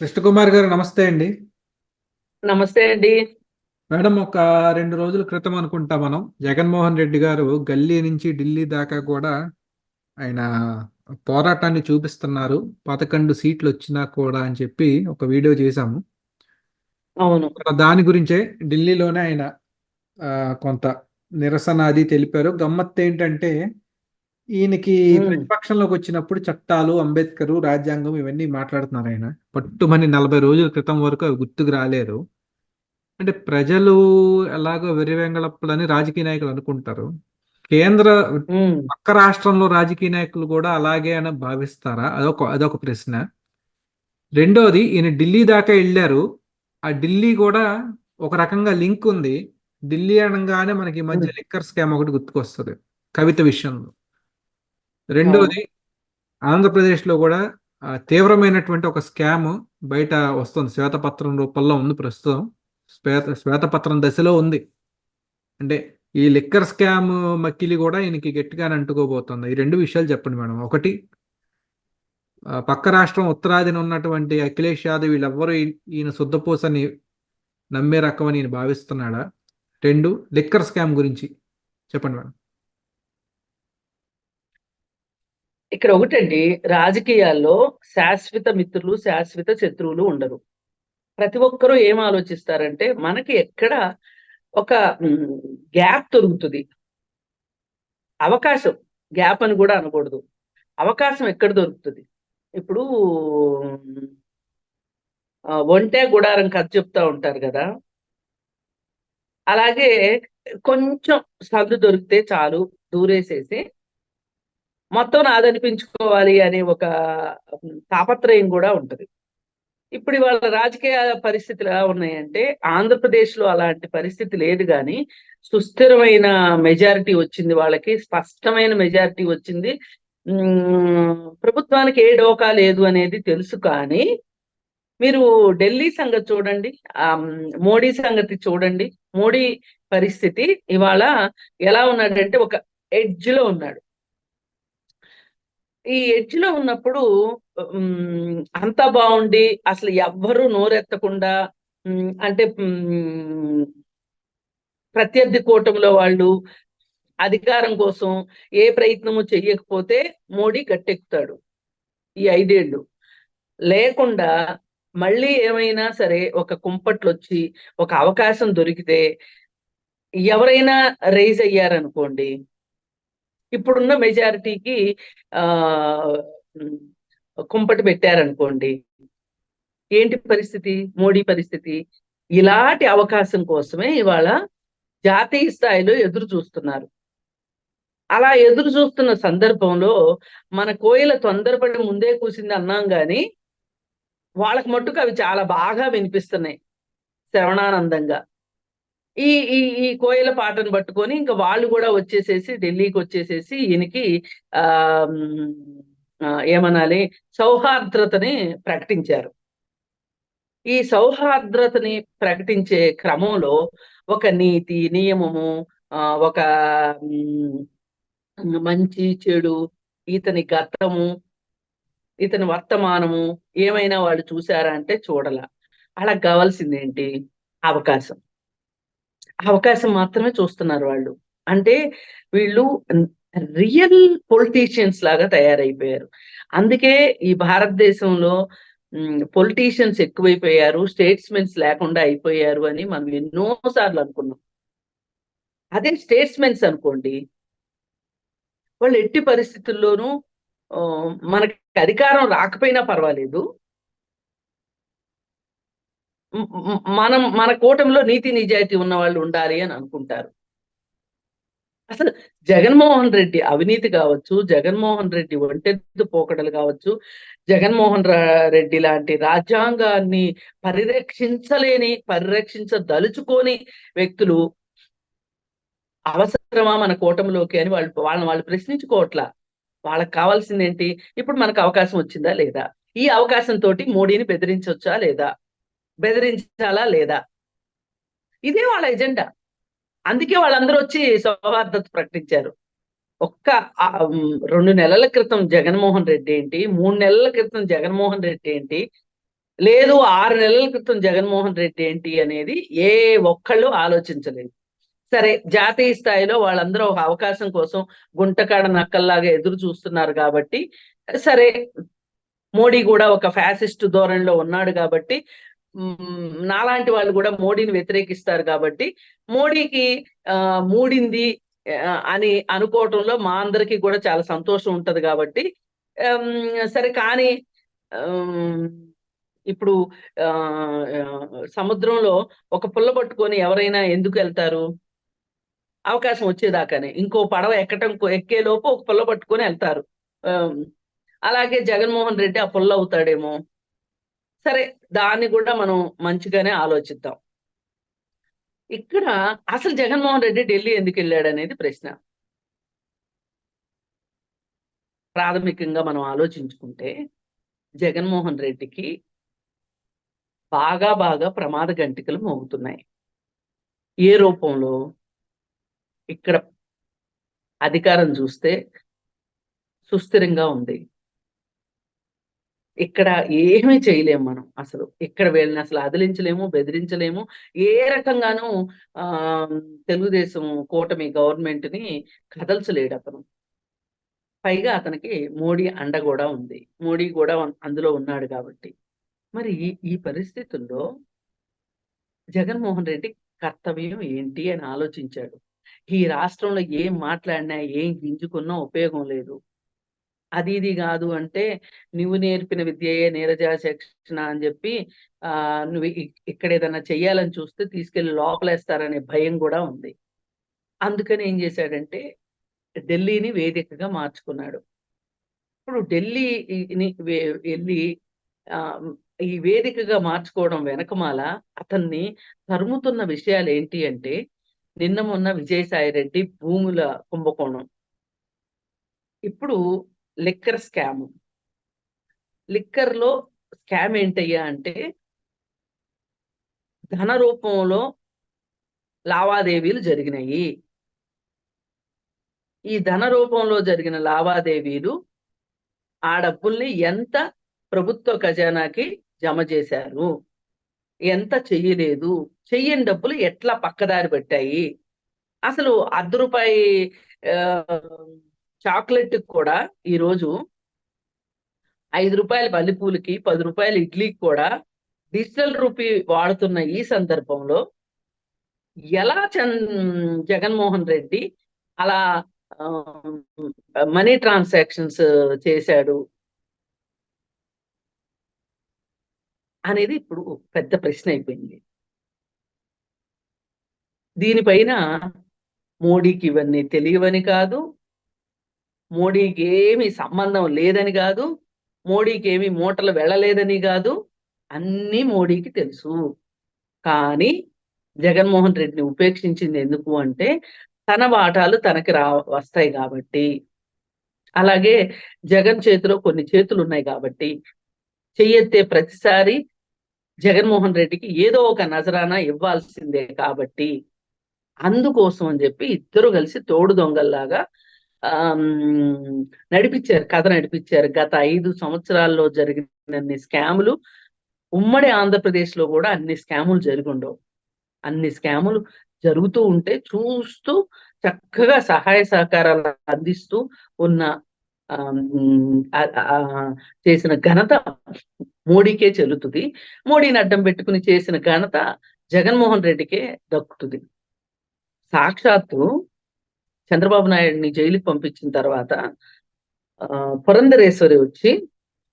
కృష్ణకుమార్ గారు నమస్తే అండి. నమస్తే అండి. మేడం ఒక రెండు రోజుల క్రితం అనుకుంటా మనం జగన్మోహన్ రెడ్డి గారు గల్లీ నుంచి ఢిల్లీ దాకా కూడా ఆయన పోరాటాన్ని చూపిస్తున్నారు. పదకొండు సీట్లు వచ్చినా కూడా అని చెప్పి ఒక వీడియో చేశాము. అవును. దాని గురించే ఢిల్లీలోనే ఆయన కొంత నిరసన అది తెలిపారు. గమ్మత్ ఏంటంటే ఈయనకి. ప్రతిపక్షంలోకి వచ్చినప్పుడు చట్టాలు అంబేద్కర్ రాజ్యాంగం ఇవన్నీ మాట్లాడుతున్నారు ఆయన. పట్టుమని నలభై రోజుల క్రితం వరకు అవి గుర్తుకు రాలేదు. అంటే ప్రజలు ఎలాగో వెర్రివెంగళప్పులని రాజకీయ నాయకులు అనుకుంటారు. కేంద్ర పక్క రాష్ట్రంలో రాజకీయ నాయకులు కూడా అలాగే అని భావిస్తారా? అదొక అదొక ప్రశ్న. రెండోది ఈయన ఢిల్లీ దాకా వెళ్ళారు. ఆ ఢిల్లీ కూడా ఒక రకంగా లింక్ ఉంది. ఢిల్లీ అనగానే మనకి మధ్య లిక్కర్ స్కామ్ ఒకటి గుర్తుకొస్తుంది. కవిత విషయంలో. రెండోది ఆంధ్రప్రదేశ్లో కూడా తీవ్రమైనటువంటి ఒక స్కామ్ బయట వస్తుంది. శ్వేతపత్రం రూపంలో ఉంది ప్రస్తుతం. శ్వేత శ్వేతపత్రం దశలో ఉంది. అంటే ఈ లిక్కర్ స్కామ్ మక్కిలి కూడా ఈయనకి గట్టిగానే అంటుకోబోతుంది. ఈ రెండు విషయాలు చెప్పండి మేడం. ఒకటి పక్క రాష్ట్రం ఉత్తరాదిన ఉన్నటువంటి అఖిలేష్ యాదవ్ వీళ్ళెవ్వరూ ఈయన శుద్ధపూసని నమ్మే రకం అని భావిస్తున్నాడా? రెండు లిక్కర్ స్కామ్ గురించి చెప్పండి మేడం. ఇక్కడ ఒకటండి రాజకీయాల్లో శాశ్వత మిత్రులు శాశ్వత శత్రువులు ఉండరు. ప్రతి ఒక్కరూ ఏం ఆలోచిస్తారంటే మనకి ఎక్కడ ఒక గ్యాప్ దొరుకుతుంది. అవకాశం గ్యాప్ అని కూడా అనకూడదు. అవకాశం ఎక్కడ దొరుకుతుంది? ఇప్పుడు ఒంటే గుడారం కథ చెప్తా ఉంటారు కదా. అలాగే కొంచెం సందు దొరికితే చాలు దూరేసేసి మొత్తం నాదనిపించుకోవాలి అనే ఒక తాపత్రయం కూడా ఉంటుంది. ఇప్పుడు వాళ్ళ రాజకీయ పరిస్థితులు ఎలా ఉన్నాయంటే ఆంధ్రప్రదేశ్లో అలాంటి పరిస్థితి లేదు కానీ సుస్థిరమైన మెజారిటీ వచ్చింది వాళ్ళకి స్పష్టమైన మెజారిటీ వచ్చింది. ప్రభుత్వానికి ఏ డోకా లేదు అనేది తెలుసు కానీ మీరు ఢిల్లీ సంగతి చూడండి ఆ మోడీ సంగతి చూడండి. మోడీ పరిస్థితి ఇవాళ ఎలా ఉన్నాడంటే ఒక ఎడ్జ్లో ఉన్నాడు. ఈ ఎడ్జ్లో ఉన్నప్పుడు ఉమ్, అంతా బాగుండి అసలు ఎవ్వరూ నోరెత్తకుండా అంటే ప్రత్యర్థి కూటమిలో వాళ్ళు అధికారం కోసం ఏ ప్రయత్నము చెయ్యకపోతే మోడీ గట్టెక్కుతాడు ఈ ఐదేళ్ళు లేకుండా మళ్ళీ ఏమైనా సరే ఒక కుంపట్లు వచ్చి ఒక అవకాశం దొరికితే ఎవరైనా రైజ్ అయ్యారనుకోండి ఇప్పుడున్న మెజారిటీకి ఆ కుంపటి పెట్టారనుకోండి ఏంటి పరిస్థితి? మోడీ పరిస్థితి? ఇలాంటి అవకాశం కోసమే ఇవాళ జాతీయ స్థాయిలో ఎదురు చూస్తున్నారు. అలా ఎదురు చూస్తున్న సందర్భంలో మన కోయిల తొందరపడి ముందే కూసింది అన్నాం కానీ వాళ్ళకి మట్టుకు అవి చాలా బాగా వినిపిస్తున్నాయి శ్రవణానందంగా. ఈ ఈ ఈ కోయల పాటను పట్టుకొని ఇంకా వాళ్ళు కూడా వచ్చేసేసి ఢిల్లీకి వచ్చేసేసి ఈయనకి ఆ ఏమనాలి సౌహార్ద్రతని ప్రకటించారు. ఈ సౌహార్ద్రతని ప్రకటించే క్రమంలో ఒక నీతి నియమము ఆ, ఒక మంచి చెడు ఇతని గతము ఇతని వర్తమానము ఏమైనా వాళ్ళు చూసారా అంటే చూడాల. అలా కావాల్సింది ఏంటి అవకాశం. అవకాశం మాత్రమే చూస్తున్నారు వాళ్ళు. అంటే వీళ్ళు రియల్ పొలిటీషియన్స్ లాగా తయారైపోయారు. అందుకే ఈ భారతదేశంలో పొలిటీషియన్స్ ఎక్కువైపోయారు స్టేట్స్మెన్స్ లేకుండా అయిపోయారు అని మనం ఎన్నో సార్లు అనుకున్నాం. అదే స్టేట్స్మెన్స్ అనుకోండి వాళ్ళు ఎట్టి పరిస్థితుల్లోనూ మనకి అధికారం రాకపోయినా పర్వాలేదు. మనం మన కూటమిలో నీతి నిజాయితీ ఉన్న వాళ్ళు ఉండాలి అని అనుకుంటారు. అసలు జగన్మోహన్ రెడ్డి అవినీతి కావచ్చు జగన్మోహన్ రెడ్డి ఒంటెత్తు పోకడలు కావచ్చు జగన్మోహన్ రెడ్డి లాంటి రాజ్యాంగాన్ని పరిరక్షించలేని పరిరక్షించదలుచుకోని వ్యక్తులు అవసరమా మన కూటమిలోకి అని వాళ్ళు వాళ్ళని వాళ్ళు ప్రశ్నించుకోవట్లా. వాళ్ళకి కావాల్సింది ఏంటి ఇప్పుడు మనకు అవకాశం వచ్చిందా లేదా? ఈ అవకాశం తోటి మోడీని బెదిరించవచ్చా లేదా? బెదిరించాలా లేదా? ఇదే వాళ్ళ ఎజెండా. అందుకే వాళ్ళందరూ వచ్చి సౌహార్దత ప్రకటించారు. ఒక్క రెండు నెలల క్రితం జగన్మోహన్ రెడ్డి ఏంటి మూడు నెలల క్రితం జగన్మోహన్ రెడ్డి ఏంటి లేదు ఆరు నెలల క్రితం జగన్మోహన్ రెడ్డి ఏంటి అనేది ఏ ఒక్కళ్ళు ఆలోచించలేదు. సరే జాతీయ స్థాయిలో వాళ్ళందరూ ఒక అవకాశం కోసం గుంటకాడ నక్కల్లాగా ఎదురు చూస్తున్నారు కాబట్టి సరే మోడీ కూడా ఒక ఫ్యాసిస్ట్ ధోరణిలో ఉన్నాడు కాబట్టి నాలాంటి వాళ్ళు కూడా మోడీని వ్యతిరేకిస్తారు కాబట్టి మోడీకి ఆ, మూడింది అని అనుకోవటంలో మా అందరికి కూడా చాలా సంతోషం ఉంటది కాబట్టి సరే కానీ ఇప్పుడు ఆ సముద్రంలో ఒక పుల్ల పట్టుకొని ఎవరైనా ఎందుకు వెళ్తారు? అవకాశం వచ్చేదాకానే. ఇంకో పడవ ఎక్కటం ఎక్కేలోపు ఒక పుల్ల పట్టుకొని వెళ్తారు. అలాగే జగన్మోహన్ రెడ్డి ఆ పుల్ల అవుతాడేమో. సరే దాన్ని కూడా మనం మంచిగానే ఆలోచిద్దాం. ఇక్కడ అసలు జగన్మోహన్ రెడ్డి ఢిల్లీ ఎందుకు వెళ్ళాడు అనేది ప్రశ్న. ప్రాథమికంగా మనం ఆలోచించుకుంటే జగన్మోహన్ రెడ్డికి బాగా బాగా ప్రమాద గంటికలు మోగుతున్నాయి. ఏ రూపంలో? ఇక్కడ అధికారం చూస్తే సుస్థిరంగా ఉంది. ఇక్కడ ఏమీ చేయలేము మనం అసలు. ఇక్కడ వీళ్ళని అసలు అదిలించలేము బెదిరించలేము. ఏ రకంగానూ ఆ తెలుగుదేశం కూటమి గవర్నమెంట్ని కదల్చలేడు అతను. పైగా అతనికి మోడీ అండ కూడా ఉంది. మోడీ కూడా అందులో ఉన్నాడు కాబట్టి. మరి ఈ- ఈ పరిస్థితుల్లో జగన్మోహన్ రెడ్డి కర్తవ్యం ఏంటి అని ఆలోచించాడు. ఈ రాష్ట్రంలో ఏం మాట్లాడినా ఏం గింజుకున్నా ఉపయోగం లేదు. అది ఇది కాదు అంటే నువ్వు నేర్పిన విద్యయే నీరజా శిక్షణ అని చెప్పి ఆ నువ్వు ఇక్కడ ఏదైనా చెయ్యాలని చూస్తే తీసుకెళ్ళి లోపలేస్తారనే భయం కూడా ఉంది. అందుకని ఏం చేశాడంటే ఢిల్లీని వేదికగా మార్చుకున్నాడు. ఇప్పుడు ఢిల్లీని వెళ్ళి ఆ ఈ వేదికగా మార్చుకోవడం వెనకమాల అతన్ని తరుముతున్న విషయాలు ఏంటి అంటే నిన్న మొన్న విజయసాయి రెడ్డి భూముల కుంభకోణం. ఇప్పుడు లిక్కర్ స్కామ్. లిక్కర్లో స్కామ్ ఏంటయ్యా అంటే ధన రూపంలో లావాదేవీలు జరిగినాయి. ఈ ధన రూపంలో జరిగిన లావాదేవీలు ఆ డబ్బుల్ని ఎంత ప్రభుత్వ ఖజానాకి జమ చేశారు? ఎంత చెయ్యలేదు? చెయ్యని డబ్బులు ఎట్లా పక్కదారి పెట్టాయి? అసలు అర్ధ రూపాయి చాక్లెట్ కూడా ఈరోజు ఐదు రూపాయల మల్లెపూలకి పది రూపాయల ఇడ్లీకి కూడా డిజిటల్ రూపీ వాడుతున్న ఈ సందర్భంలో ఎలా చన్ జగన్మోహన్ రెడ్డి అలా మనీ ట్రాన్సాక్షన్స్ చేశాడు అనేది ఇప్పుడు పెద్ద ప్రశ్న అయిపోయింది. దీనిపైన మోడీకి ఇవన్నీ తెలియవని కాదు మోడీకి ఏమి సంబంధం లేదని కాదు మోడీకి ఏమి మూటలు వెళ్ళలేదని కాదు అన్నీ మోడీకి తెలుసు. కానీ జగన్మోహన్ రెడ్డిని ఉపేక్షించింది ఎందుకు అంటే తన వాటాలు తనకి రా వస్తాయి కాబట్టి. అలాగే జగన్ చేతిలో కొన్ని చేతులు ఉన్నాయి కాబట్టి. చెయ్యెత్తే ప్రతిసారి జగన్మోహన్ రెడ్డికి ఏదో ఒక నజరానా ఇవ్వాల్సిందే కాబట్టి. అందుకోసం అని చెప్పి ఇద్దరు కలిసి తోడు దొంగల్లాగా నడిపించారు కథ నడిపించారు గత ఐదు సంవత్సరాల్లో జరిగినన్ని స్కాములు ఉమ్మడి ఆంధ్రప్రదేశ్లో కూడా అన్ని స్కాములు జరుగుండవు. అన్ని స్కాములు జరుగుతూ ఉంటే చూస్తూ చక్కగా సహాయ సహకారాలు అందిస్తూ ఉన్న ఆ- చేసిన ఘనత మోడీకే చెల్లుతుంది. మోడీని అడ్డం పెట్టుకుని చేసిన ఘనత జగన్మోహన్ రెడ్డికే దక్కుతుంది. సాక్షాత్తు చంద్రబాబు నాయుడిని జైలుకి పంపించిన తర్వాత ఆ, పురంధరేశ్వరి వచ్చి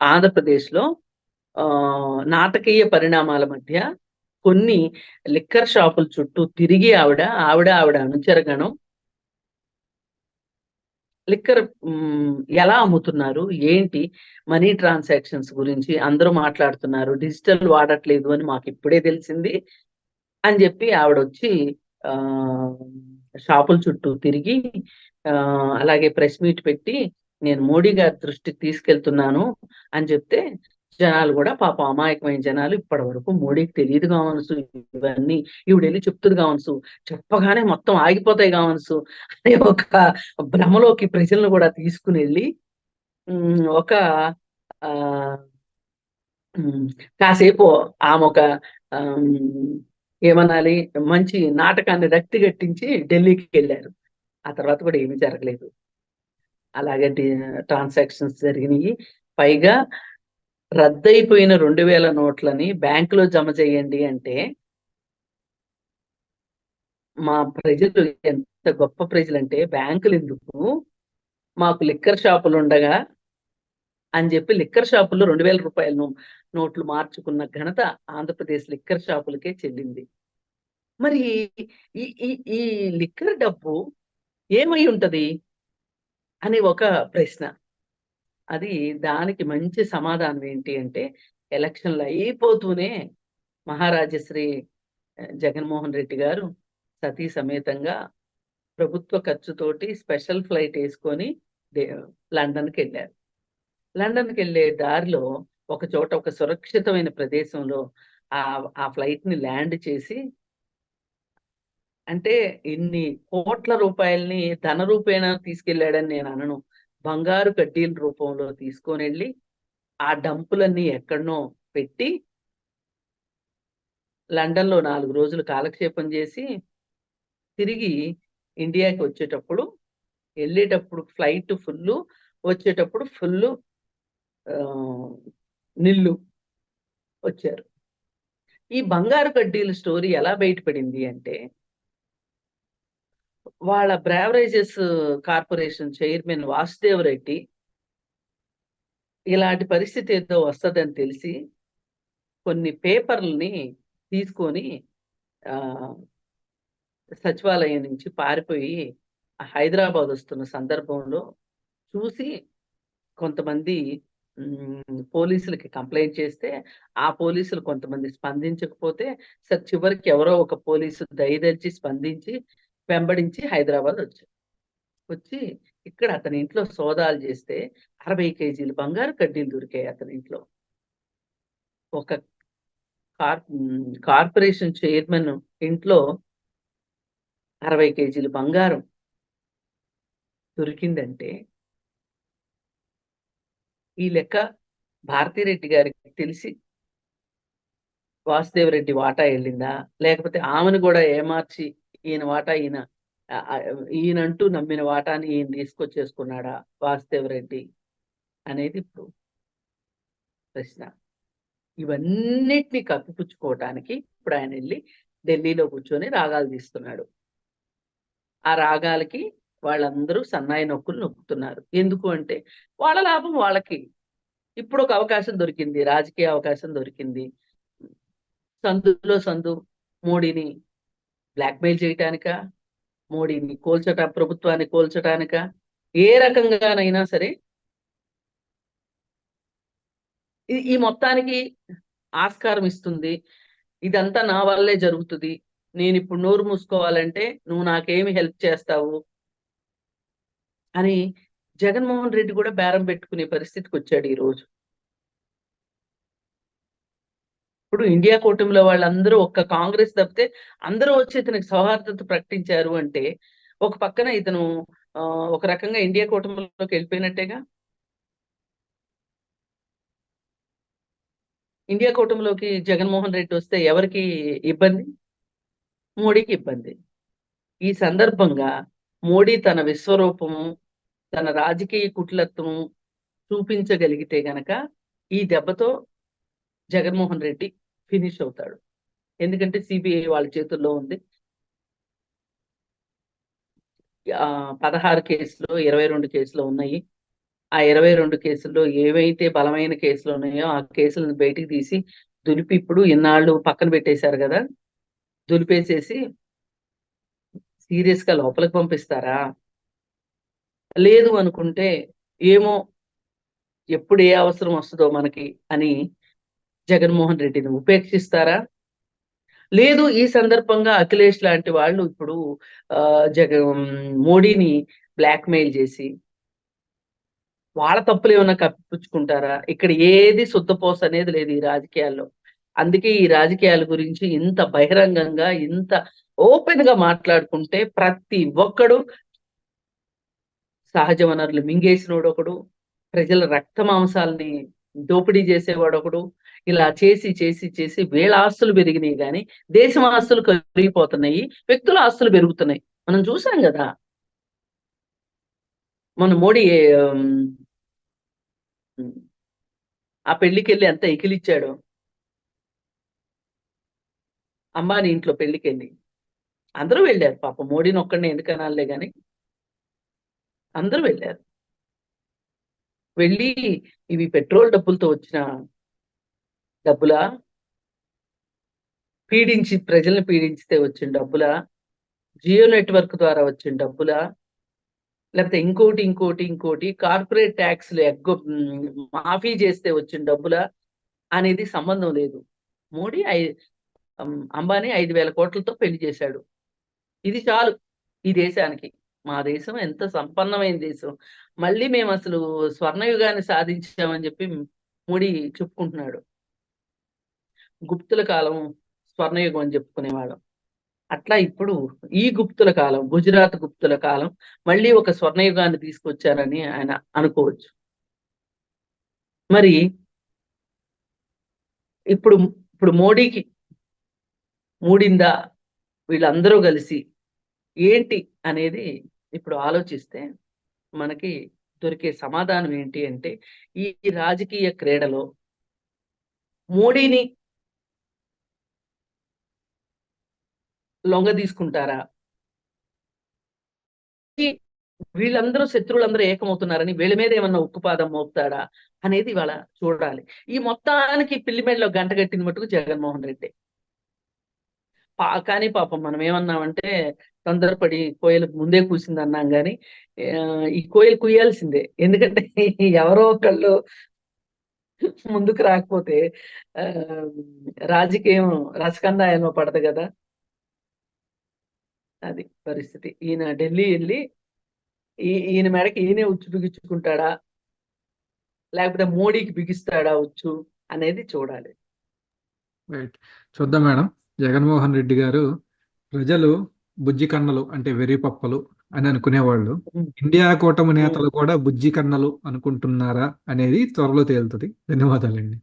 ఆంధ్రప్రదేశ్లో ఆ నాటకీయ పరిణామాల మధ్య కొన్ని లిక్కర్ షాపుల చుట్టూ తిరిగి ఆవిడ ఆవిడ ఆవిడ అనుచరగణం లిక్కర్ ఎలా అమ్ముతున్నారు? ఏంటి మనీ ట్రాన్సాక్షన్స్ గురించి అందరూ మాట్లాడుతున్నారు. డిజిటల్ వాడట్లేదు అని మాకు ఇప్పుడే తెలిసింది అని చెప్పి ఆవిడ వచ్చి షాపుల చుట్టూ తిరిగి ఆ అలాగే ప్రెస్ మీట్ పెట్టి నేను మోడీ గారి దృష్టికి తీసుకెళ్తున్నాను అని చెప్తే జనాలు కూడా పాప అమాయకమైన జనాలు ఇప్పటి వరకు మోడీకి తెలియదు కావనసు ఇవన్నీ ఈవిడ వెళ్ళి చెప్తుంది కావనసు చెప్పగానే మొత్తం ఆగిపోతాయి కావనసు అనే ఒక భ్రమలోకి ప్రజలను కూడా తీసుకుని వెళ్ళి ఒక ఆ కాసేపు ఆమె ఒక ఏమనాలి? మంచి నాటకాన్ని రక్తి గట్టించి ఢిల్లీకి వెళ్ళారు. ఆ తర్వాత కూడా ఏమీ జరగలేదు. అలాగే ట్రాన్సాక్షన్స్ జరిగినాయి. పైగా రద్దయిపోయిన రెండు వేల నోట్లని బ్యాంకులో జమ చేయండి అంటే మా ప్రజలు ఎంత గొప్ప ప్రజలు అంటే బ్యాంకులు ఎందుకు? మాకు లిక్కర్ షాపులు ఉండగా అని చెప్పి లిక్కర్ షాపుల్లో రెండు వేల రూపాయలను నోట్లు మార్చుకున్న ఘనత ఆంధ్రప్రదేశ్ లిక్కర్ షాపులకే చెల్లింది. మరి ఈ ఈ ఈ లిక్కర్ డబ్బు ఏమై ఉంటది? అని ఒక ప్రశ్న. అది దానికి మంచి సమాధానం ఏంటి అంటే ఎలక్షన్లు అయిపోతూనే మహారాజశ్రీ జగన్మోహన్ రెడ్డి గారు సతీ సమేతంగా ప్రభుత్వ ఖర్చుతోటి స్పెషల్ ఫ్లైట్ వేసుకొని లండన్కి వెళ్ళారు లండన్కి వెళ్ళే దారిలో ఒక చోట ఒక సురక్షితమైన ప్రదేశంలో ఆ ఆ ఫ్లైట్ని ల్యాండ్ చేసి అంటే ఇన్ని కోట్ల రూపాయల్ని ధన రూపేణ తీసుకెళ్ళాడని నేను అనను. బంగారు కడ్డీల రూపంలో తీసుకొని వెళ్ళి ఆ డంపులన్నీ ఎక్కడనో పెట్టి లండన్లో నాలుగు రోజులు కాలక్షేపం చేసి తిరిగి ఇండియాకి వచ్చేటప్పుడు వెళ్ళేటప్పుడు ఫ్లైట్ ఫుల్ వచ్చేటప్పుడు ఫుల్ నిల్లు వచ్చారు. ఈ బంగారు కడ్డీల స్టోరీ ఎలా బయటపడింది అంటే వాళ్ళ beverages corporation chairman Vasudev Reddy ఇలాంటి పరిస్థితి ఏదో వస్తుందని తెలిసి కొన్ని పేపర్లని తీసుకొని ఆ సచివాలయం నుంచి పారిపోయి హైదరాబాద్ వస్తున్న సందర్భంలో చూసి కొంతమంది పోలీసులకి కంప్లైంట్ చేస్తే ఆ పోలీసులు కొంతమంది స్పందించకపోతే సార్ చివరికి ఎవరో ఒక పోలీసు దయదలిచి స్పందించి వెంబడించి హైదరాబాద్ వచ్చారు. వచ్చి ఇక్కడ అతని ఇంట్లో సోదాలు చేస్తే అరవై కేజీలు బంగారు కడ్డీలు దొరికాయి అతని ఇంట్లో. ఒక కార్ కార్పొరేషన్ చైర్మన్ ఇంట్లో అరవై కేజీలు బంగారం దొరికిందంటే ఈ లెక్క భారతిరెడ్డి గారికి తెలిసి వాసుదేవరెడ్డి వాటా వెళ్ళిందా? లేకపోతే ఆమెను కూడా ఏమార్చి ఈయన వాటా ఈయన ఈయనంటూ నమ్మిన వాటాని ఈయన తీసుకొచ్చేసుకున్నాడా వాసుదేవరెడ్డి అనేది ఇప్పుడు ప్రశ్న. ఇవన్నిటిని కప్పిపుచ్చుకోవటానికి ఇప్పుడు ఆయన వెళ్ళి ఢిల్లీలో కూర్చొని రాగాలు తీస్తున్నాడు. ఆ రాగాలకి వాళ్ళందరూ సన్నాయి నొక్కులు నొక్కుతున్నారు. ఎందుకు అంటే వాళ్ళ లాభం వాళ్ళకి. ఇప్పుడు ఒక అవకాశం దొరికింది రాజకీయ అవకాశం దొరికింది. సందులో సందు మోడీని బ్లాక్మెయిల్ చేయటానిక? మోడీని కోల్చట ప్రభుత్వాన్ని కోల్చటానిక? ఏ రకంగానైనా సరే ఈ- ఈ మొత్తానికి ఆస్కారం ఇస్తుంది. ఇదంతా నా వల్లే జరుగుతుంది. నేను ఇప్పుడు నోరు మూసుకోవాలంటే నువ్వు నాకేమి హెల్ప్ చేస్తావు? అని జగన్మోహన్ రెడ్డి కూడా బేరం పెట్టుకునే పరిస్థితికి వచ్చాడు ఈ రోజు ఇప్పుడు ఇండియా కూటమిలో వాళ్ళందరూ ఒక్క కాంగ్రెస్ తప్పితే అందరూ వచ్చి ఇతనికి సౌహార్దత ప్రకటించారు అంటే ఒక పక్కన ఇతను ఒక రకంగా ఇండియా కూటమిలోకి వెళ్ళిపోయినట్టేగా? ఇండియా కూటమిలోకి జగన్మోహన్ రెడ్డి వస్తే ఎవరికి ఇబ్బంది? మోడీకి ఇబ్బంది. ఈ సందర్భంగా మోడీ తన విశ్వరూపము తన రాజకీయ కుట్లత్వము చూపించగలిగితే గనక ఈ దెబ్బతో జగన్మోహన్ రెడ్డి ఫినిష్ అవుతాడు. ఎందుకంటే సిబిఐ వాళ్ళ చేతుల్లో ఉంది. ఆ పదహారు కేసులు ఇరవై రెండు కేసులు ఉన్నాయి. ఆ ఇరవై రెండు కేసుల్లో ఏవైతే బలమైన కేసులు ఉన్నాయో ఆ కేసులను బయటికి తీసి దులిపి ఇప్పుడు ఇన్నాళ్ళు పక్కన పెట్టేశారు కదా దులిపేసేసి సీరియస్గా లోపలికి పంపిస్తారా? లేదు అనుకుంటే ఏమో ఎప్పుడు ఏ అవసరం వస్తుందో మనకి అని జగన్మోహన్ రెడ్డిని ఉపేక్షిస్తారా? లేదు ఈ సందర్భంగా అఖిలేష్ లాంటి వాళ్ళు ఇప్పుడు ఆ జగ మోడీని బ్లాక్మెయిల్ చేసి వాళ్ళ తప్పులు ఏమైనా కప్పించుకుంటారా ఇక్కడ ఏది శుద్ధపోస అనేది లేదు ఈ రాజకీయాల్లో. అందుకే ఈ రాజకీయాల గురించి ఇంత బహిరంగంగా ఇంత ఓపెన్గా మాట్లాడుకుంటే ప్రతి ఒక్కడు సహజ వనరులు మింగేసినోడు ఒకడు ప్రజల రక్త మాంసాలని దోపిడీ చేసేవాడు ఒకడు ఇలా చేసి చేసి చేసి వేళ ఆస్తులు పెరిగినాయి కానీ దేశం ఆస్తులు పెరిగిపోతున్నాయి వ్యక్తుల ఆస్తులు పెరుగుతున్నాయి. మనం చూసాం కదా? మన మోడీ ఆ పెళ్ళికి వెళ్ళి ఎంత ఎకిలిచ్చాడు? అంబానీ ఇంట్లో పెళ్ళికి వెళ్ళి అందరూ వెళ్ళారు. పాప మోడీని ఒక్కడిని ఎందుకు అనాలే కానీ అందరూ వెళ్ళారు. వెళ్ళి ఇవి పెట్రోల్ డబ్బులతో వచ్చిన డబ్బులా? పీడించి ప్రజల్ని పీడించితే వచ్చిన డబ్బులా? జియో నెట్వర్క్ ద్వారా వచ్చిన డబ్బులా? లేకపోతే ఇంకోటి ఇంకోటి ఇంకోటి కార్పొరేట్ ట్యాక్స్లు ఎగ్గొ మాఫీ చేస్తే వచ్చిన డబ్బులా? అనేది సంబంధం లేదు. మోడీ ఐ అంబానీ ఐదు వేల కోట్లతో పెళ్ళి చేశాడు. ఇది చాలు. ఈ దేశానికి. మా దేశం ఎంత సంపన్నమైన దేశం. మళ్ళీ మేము అసలు స్వర్ణయుగాన్ని సాధించామని చెప్పి మోడీ చెప్పుకుంటున్నాడు. గుప్తుల కాలం స్వర్ణయుగం అని చెప్పుకునేవాళ్ళం. అట్లా ఇప్పుడు ఈ గుప్తుల కాలం గుజరాత్ గుప్తుల కాలం మళ్ళీ ఒక స్వర్ణయుగాన్ని తీసుకొచ్చారని ఆయన అనుకోవచ్చు. మరి ఇప్పుడు ఇప్పుడు మోడీకి మూడిందా? వీళ్ళందరూ కలిసి ఏంటి అనేది ఇప్పుడు ఆలోచిస్తే మనకి దొరికే సమాధానం ఏంటి అంటే ఈ రాజకీయ క్రీడలో మోడీని లొంగ తీసుకుంటారా వీళ్ళందరూ శత్రువులందరూ ఏకమవుతున్నారని వీళ్ళ మీద ఏమన్నా ఉక్కుపాదం మోపుతాడా అనేది ఇవాళ చూడాలి. ఈ మొత్తానికి పిల్లిమెడలో గంట కట్టిన మటుకు జగన్మోహన్ రెడ్డి. పా కానీ పాపం మనం ఏమన్నామంటే తొందరపడి కోయిలు ముందే కూసింది అన్నాం కానీ ఈ కోయిలు కుయ్యాల్సిందే. ఎందుకంటే ఎవరో ఒకళ్ళు ముందుకు రాకపోతే రాజకీయం రసకందాయంలో పడదు కదా. అది పరిస్థితి. ఈయన ఢిల్లీ వెళ్ళి ఈ- ఈయన మేడకి ఈయనే ఉచ్చు బిగించుకుంటాడా లేకపోతే మోడీకి బిగిస్తాడా ఉచ్చు అనేది చూడాలి. రైట్ చూద్దాం మేడం. జగన్మోహన్ రెడ్డి గారు ప్రజలు బుజ్జి కన్నలు అంటే వెర్రి పప్పలు అని అనుకునేవాళ్ళు. ఇండియా కూటమి నేతలు కూడా బుజ్జి కన్నలు అనుకుంటున్నారా అనేది త్వరలో తేలుతుంది. ధన్యవాదాలండి.